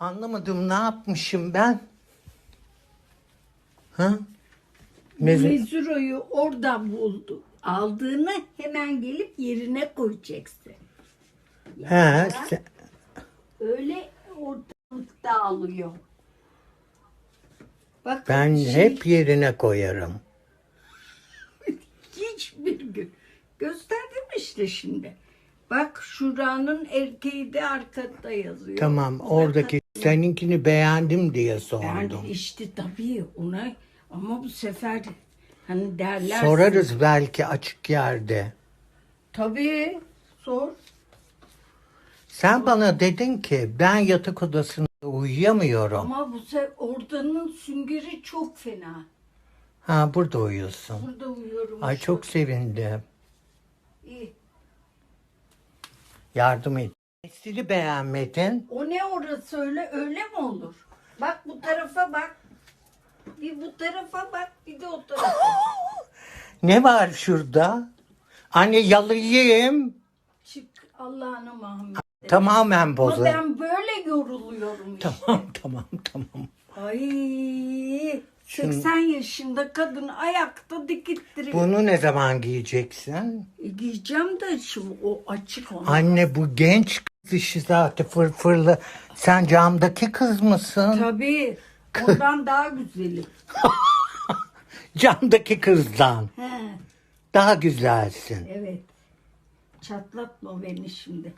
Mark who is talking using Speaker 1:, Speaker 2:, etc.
Speaker 1: Anlamadım ne yapmışım ben? Ha? Meze-
Speaker 2: Mezuroyu oradan buldu. Aldığını hemen gelip yerine koyacaksın.
Speaker 1: He, sen-
Speaker 2: Öyle ortalıkta alıyor. Bak
Speaker 1: ben
Speaker 2: şey,
Speaker 1: hep yerine koyarım.
Speaker 2: hiçbir gün. Gösterdim işte şimdi. Bak şuranın erkeği de arkada yazıyor.
Speaker 1: Tamam oradaki seninkini beğendim diye
Speaker 2: Ben
Speaker 1: sordum.
Speaker 2: işte tabii ona ama bu sefer hani derler.
Speaker 1: Sorarız belki açık yerde.
Speaker 2: Tabii sor.
Speaker 1: Sen bana dedin ki ben yatak odasında uyuyamıyorum.
Speaker 2: Ama bu sefer oradanın süngeri çok fena.
Speaker 1: Ha burada uyuyorsun.
Speaker 2: Burada uyuyorum.
Speaker 1: Ay çok sevindim.
Speaker 2: iyi.
Speaker 1: Yardım et. Nesili beğenmedin?
Speaker 2: O ne orası öyle öyle mi olur? Bak bu tarafa bak. Bir bu tarafa bak bir de o tarafa.
Speaker 1: Ne var şurada? Anne yalayayım.
Speaker 2: Çık Allah'ına Muhammed.
Speaker 1: Tamamen
Speaker 2: Ama
Speaker 1: bozar.
Speaker 2: ben böyle yoruluyorum işte.
Speaker 1: Tamam tamam tamam.
Speaker 2: Ay 80 yaşında kadın ayakta dikittiriyor.
Speaker 1: Bunu ne zaman giyeceksin?
Speaker 2: E, giyeceğim de şu o açık onu.
Speaker 1: Anne bu genç kız işi zaten fırfırlı. Sen camdaki kız mısın?
Speaker 2: Tabii. Ondan daha güzeli.
Speaker 1: Camdaki kızdan.
Speaker 2: He,
Speaker 1: Daha güzelsin.
Speaker 2: evet. Çatlatma beni şimdi.